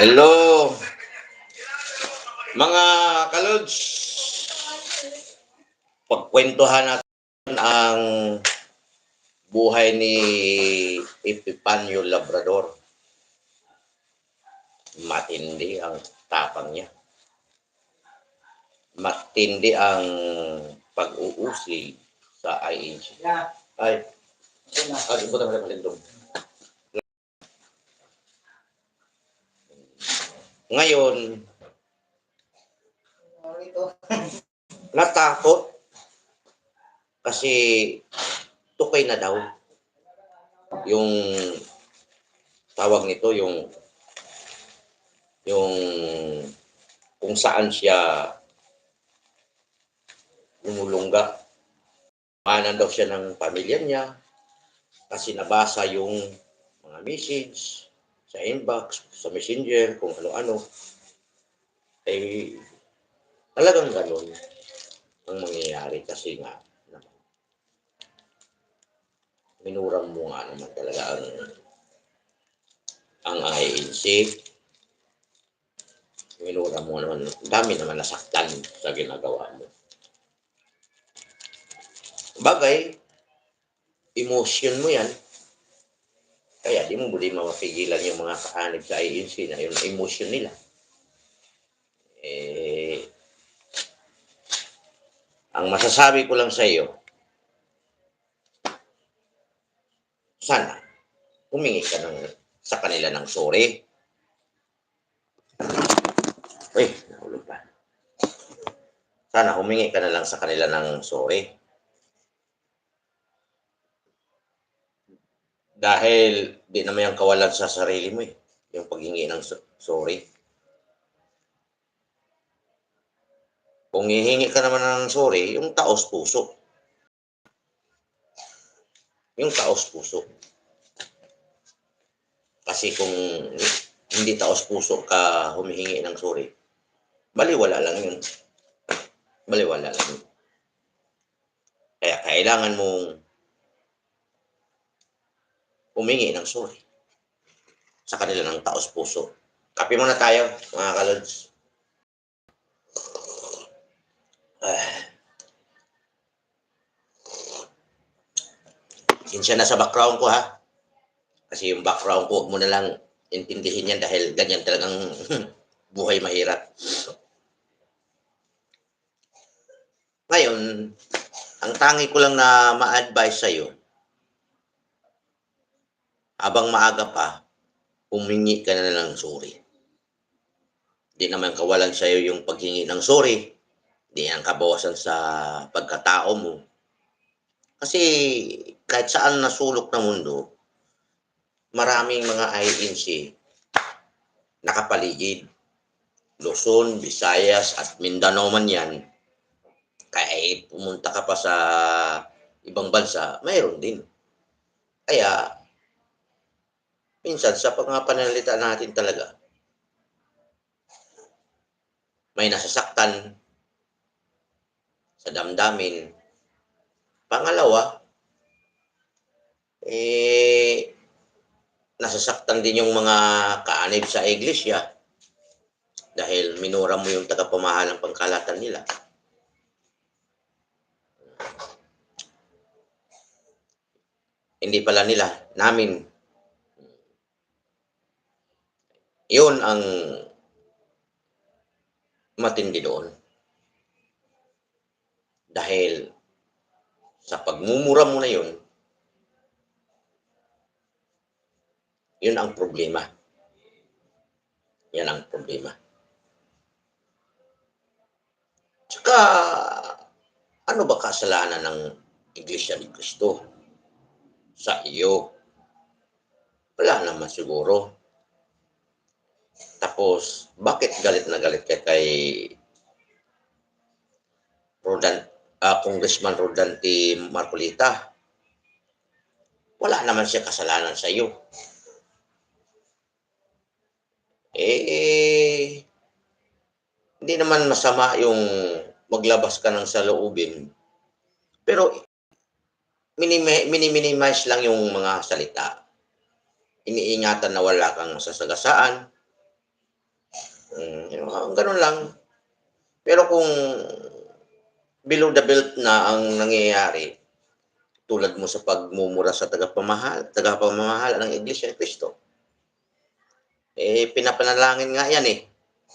Hello. Mga kalods, pagkwentuhan natin ang buhay ni Epipanyo Labrador. Matindi ang tapang niya. Matindi ang pag-uusig sa INC. Ay, ay, buta mo na palindong. Ngayon, natakot kasi tukay na daw. Yung tawag nito yung yung kung saan siya lumulungga. Manan daw siya ng pamilya niya kasi nabasa yung mga message sa inbox, sa messenger, kung ano-ano. Eh, talagang ganun ang mangyayari kasi nga naman. Minurang mo nga naman talaga ang ang INC. Minura mo naman, dami naman nasaktan sa ginagawa mo. Bagay, emotion mo yan. Kaya di mo muli mapigilan yung mga kaanib sa INC na yung emotion nila. Eh, ang masasabi ko lang sa iyo, sana humingi ka ng, sa kanila ng sorry. Uy, nahulog pa. Sana humingi ka na lang sa kanila ng sorry. Dahil di naman yung kawalan sa sarili mo eh. Yung paghingi ng so- sorry. Kung hihingi ka naman ng sorry, yung taos puso. Yung taos puso. Kasi kung hindi taos puso ka humihingi ng sorry, baliwala lang yun. Baliwala lang yun. Kaya kailangan mong humingi ng sorry sa kanila ng taos puso. Kape muna tayo, mga kalods. Ah. Sinsya na sa background ko ha. Kasi yung background ko, huwag mo na lang intindihin yan dahil ganyan talagang buhay mahirap. Ngayon, ang tangi ko lang na ma-advise sa'yo, habang maaga pa, humingi ka na ng sorry. Di naman kawalan sa'yo yung paghingi ng sorry. Di yan kabawasan sa pagkatao mo. Kasi kahit saan nasulok na mundo, maraming mga INC nakapaligid. Luzon, Visayas at Mindanao man yan. Kahit pumunta ka pa sa ibang bansa, mayroon din. Kaya minsan sa mga pananalita natin talaga, may nasasaktan sa damdamin. Pangalawa, eh, nasasaktan din yung mga kaanib sa iglesia dahil minura mo yung tagapamahalang pangkalatan nila. Hindi pala nila, namin yun ang matindi doon. Dahil sa pagmumura mo na yun, yun ang problema. Yan ang problema. Tsaka, ano ba kasalanan ng Iglesia ni Cristo sa iyo? Wala naman siguro. Tapos, bakit galit na galit ka kay Rodan, ah, Congressman Rodante Marcolita? Wala naman siya kasalanan sa iyo. Eh, hindi naman masama yung maglabas ka ng saloobin. Pero, minimi- mini-minimize lang yung mga salita. Iniingatan na wala kang sasagasaan, Mm, ganun lang. Pero kung below the belt na ang nangyayari, tulad mo sa pagmumura sa tagapamahal, tagapamamahala ng Iglesia ni Cristo, eh, pinapanalangin nga yan eh,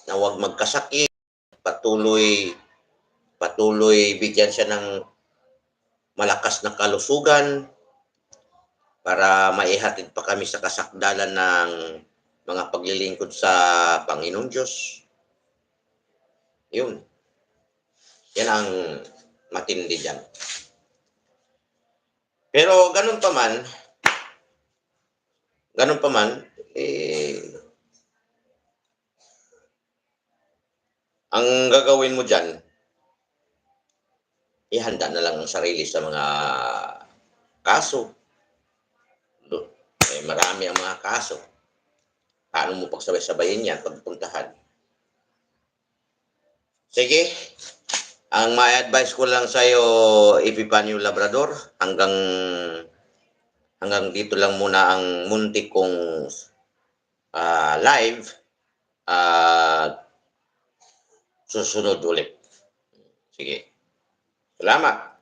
na huwag magkasakit, patuloy, patuloy bigyan siya ng malakas na kalusugan para maihatid pa kami sa kasakdalan ng mga paglilingkod sa Panginoon Diyos. Yun. Yan ang matindi dyan. Pero ganun pa man, ganun pa man, eh, ang gagawin mo dyan, ihanda na lang ang sarili sa mga kaso. Eh, marami ang mga kaso. Paano mo pagsabay-sabayin yan pagpuntahan? Sige. Ang may advice ko lang sa iyo, Epipanyo Labrador, hanggang hanggang dito lang muna ang muntik kong ah, live at susunod ulit. Sige. Salamat.